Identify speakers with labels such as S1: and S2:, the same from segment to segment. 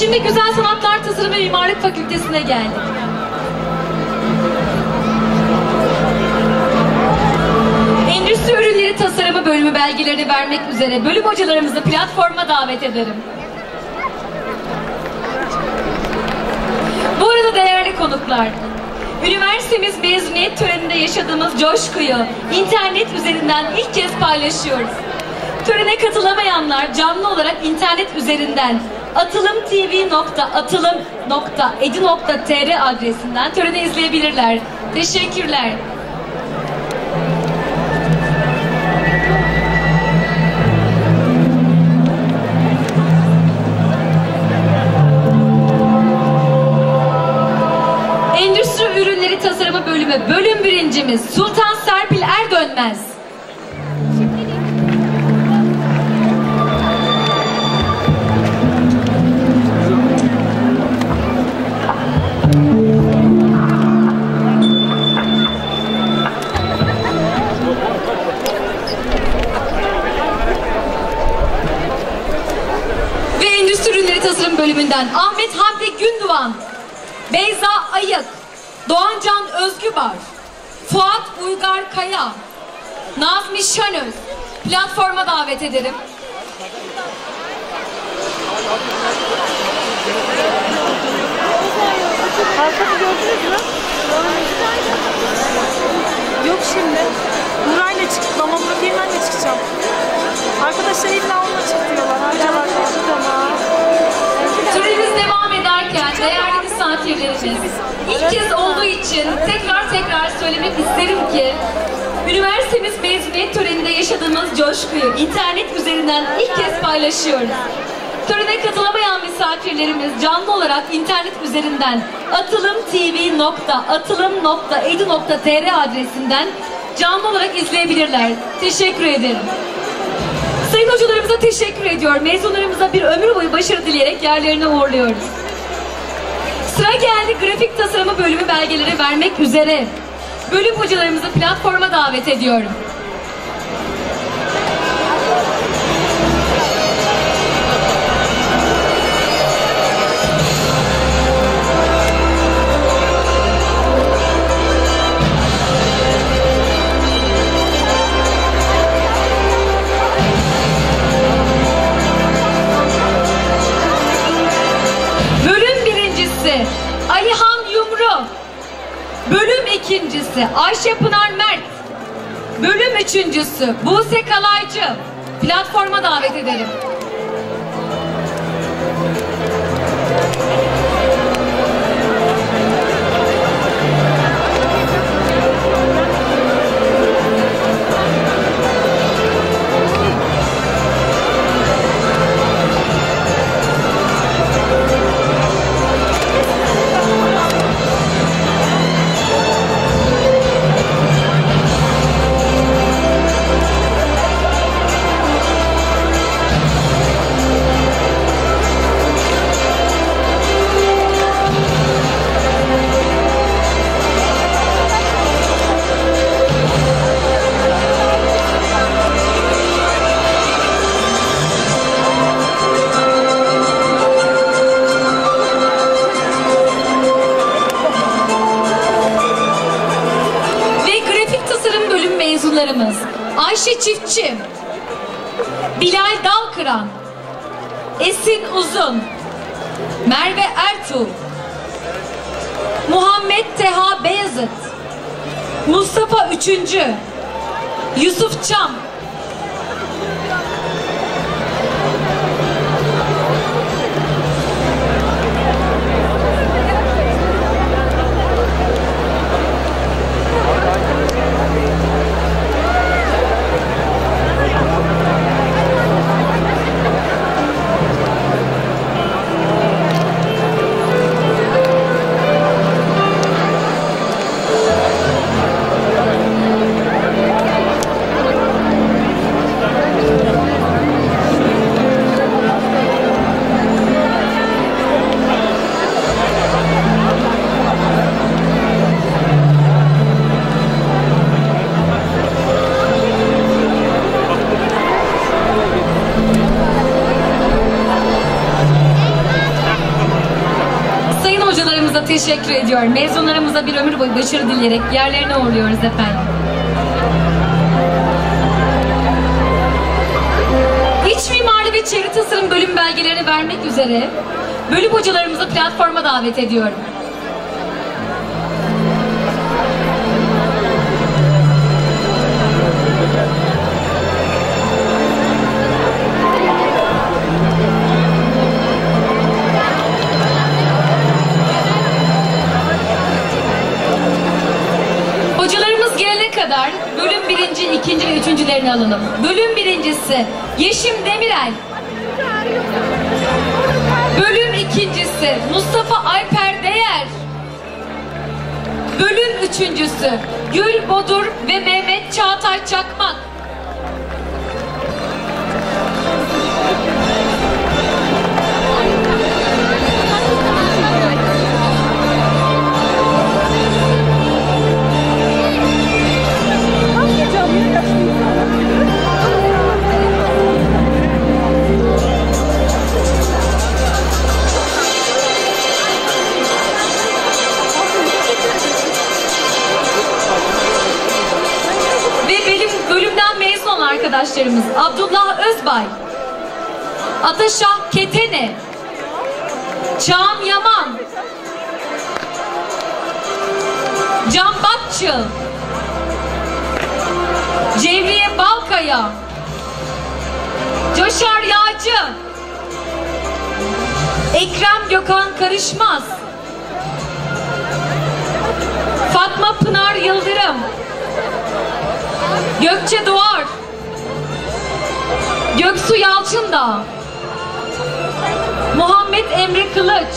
S1: Şimdi Güzel Sanatlar Tasarım ve Mimarlık Fakültesine geldik. Endüstri Ürünleri Tasarımı bölümü belgelerini vermek üzere bölüm hocalarımızı platforma davet ederim. Bu arada değerli konuklar, üniversitemiz mezuniyet töreninde yaşadığımız coşkuyu internet üzerinden ilk kez paylaşıyoruz. Törene katılamayanlar canlı olarak internet üzerinden atılımtv.atılım.edu.tr adresinden töreni izleyebilirler. Teşekkürler. Endüstri Ürünleri Tasarımı Bölümü bölüm birincimiz Sultan Serpil Erdönmez. Bölümünden Ahmet Hamdi Günduvan, Beyza Ayık, Doğancan Özgübar, Fuat Uygar Kaya, Nazmi Şanöz platforma davet ederim.
S2: Arkada gördünüz mü? Yok şimdi. Burayla çık, mamografimle çıkacağım. Arkadaşlar illa onunla çık diyorlar. Harcalar tamam.
S1: Misafirlerimiz ilk kez olduğu için tekrar tekrar söylemek isterim ki üniversitemiz mezuniyet töreninde yaşadığımız coşkuyu internet üzerinden ilk kez paylaşıyoruz. Törene katılamayan misafirlerimiz canlı olarak internet üzerinden atılımtv.atılım.edu.tr adresinden canlı olarak izleyebilirler. Teşekkür ederim. Sayın hocalarımıza teşekkür ediyor. Mezunlarımıza bir ömür boyu başarı dileyerek yerlerine uğurluyoruz. Sıra geldi grafik tasarımı bölümü belgeleri vermek üzere. Bölüm hocalarımızı platforma davet ediyorum. İkincisi Ayşe Pınar Mert. Bölüm üçüncüsü Buse Kalaycı. Platforma davet ederim. Muhammed Teha Beyazıt, Mustafa Üçüncü, Yusuf Çam, teşekkür ediyorum. Mezunlarımıza bir ömür boyu başarı dileyerek yerlerine uğurluyoruz efendim. İç mimarlık ve çevre tasarım bölüm belgelerini vermek üzere bölüm hocalarımızı platforma davet ediyorum. Kadar bölüm birinci, ikinci ve üçüncülerini alalım. Bölüm birincisi Yeşim Demirel. Bölüm ikincisi Mustafa Alper Değer. Bölüm üçüncüsü Gül Bodur ve Mehmet Çağatay Çakmak. Arkadaşlarımız Abdullah Özbay, Ataşah Ketene, Çağan Yaman, Can Batçıl, Cevriye Balkaya, Coşar Yağcı, Ekrem Gökhan Karışmaz, Fatma Pınar Yıldırım, Gökçe Doğar, Göksu Yalçındağ, Muhammed Emre Kılıç,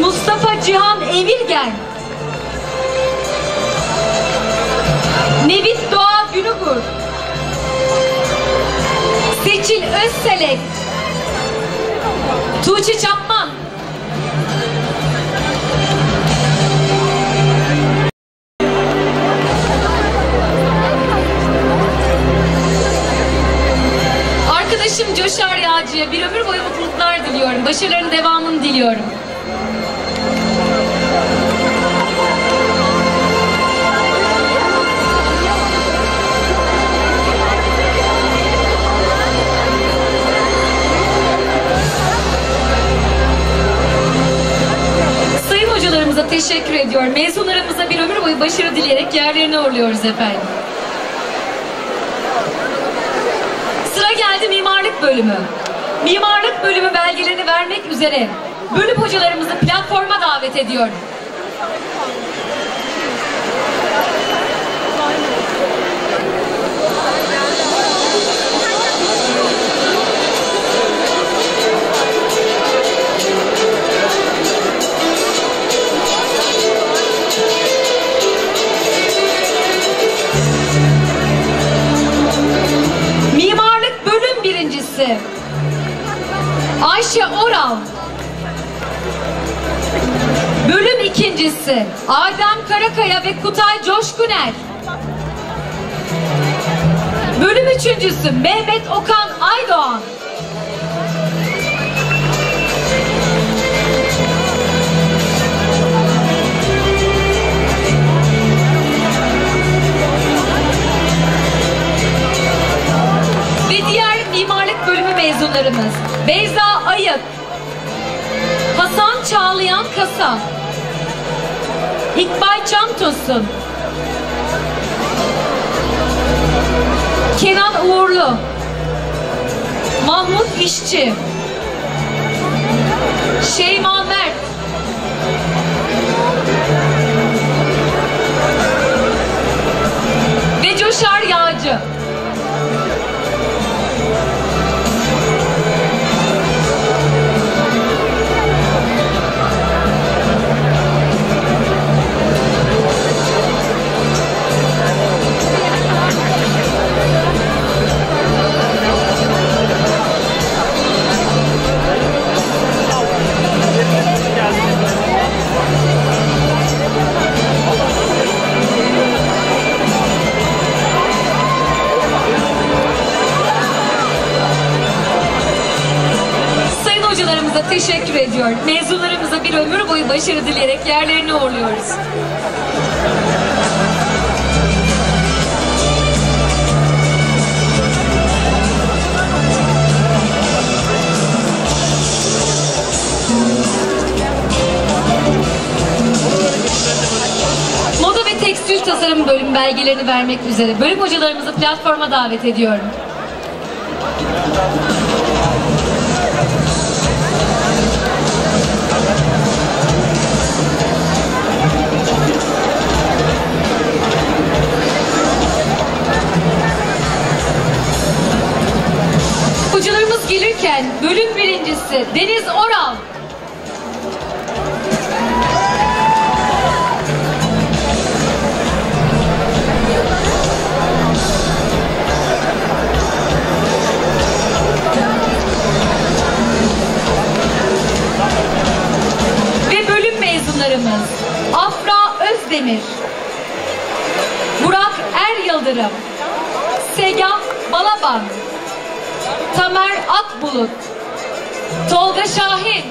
S1: Mustafa Cihan Evirgen, Nevit Doğa Günugur, Seçil Özselek, Tuğçe Çapman, diliyorum. Sayın hocalarımıza teşekkür ediyorum. Mezunlarımıza bir ömür boyu başarı dileyerek yerlerine uğurluyoruz efendim. Sıra geldi mimarlık bölümü. Mimarlık bölümü belgelerini vermek üzere bölüm hocalarımızı platforma davet ediyorum. Mimarlık bölüm birincisi Ayşe Oral Bölüm ikincisi Adem Karakaya ve Kutay Coşkuner. Bölüm üçüncüsü Mehmet Okan Aydoğan. Ve diğer mimarlık bölümü mezunlarımız Beyza Ayık, Hasan Çağlayan Kasa, İkbal Çamtosun, Kenan Uğurlu, Mahmut İşçi, Şeyma Mert, ve Coşar Yağcı. Teşekkür ediyorum. Mezunlarımıza bir ömür boyu başarı dileyerek yerlerine uğurluyoruz. Moda ve tekstil tasarım bölüm belgelerini vermek üzere bölüm hocalarımızı platforma davet ediyorum. Birincisi Deniz Oral. Ve bölüm mezunlarımız Afra Özdemir, Burak Er Yıldırım, Segah Balaban, Tamer Akbulut, Tolga Şahin,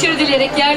S1: başarı dileyerek uğurluyoruz.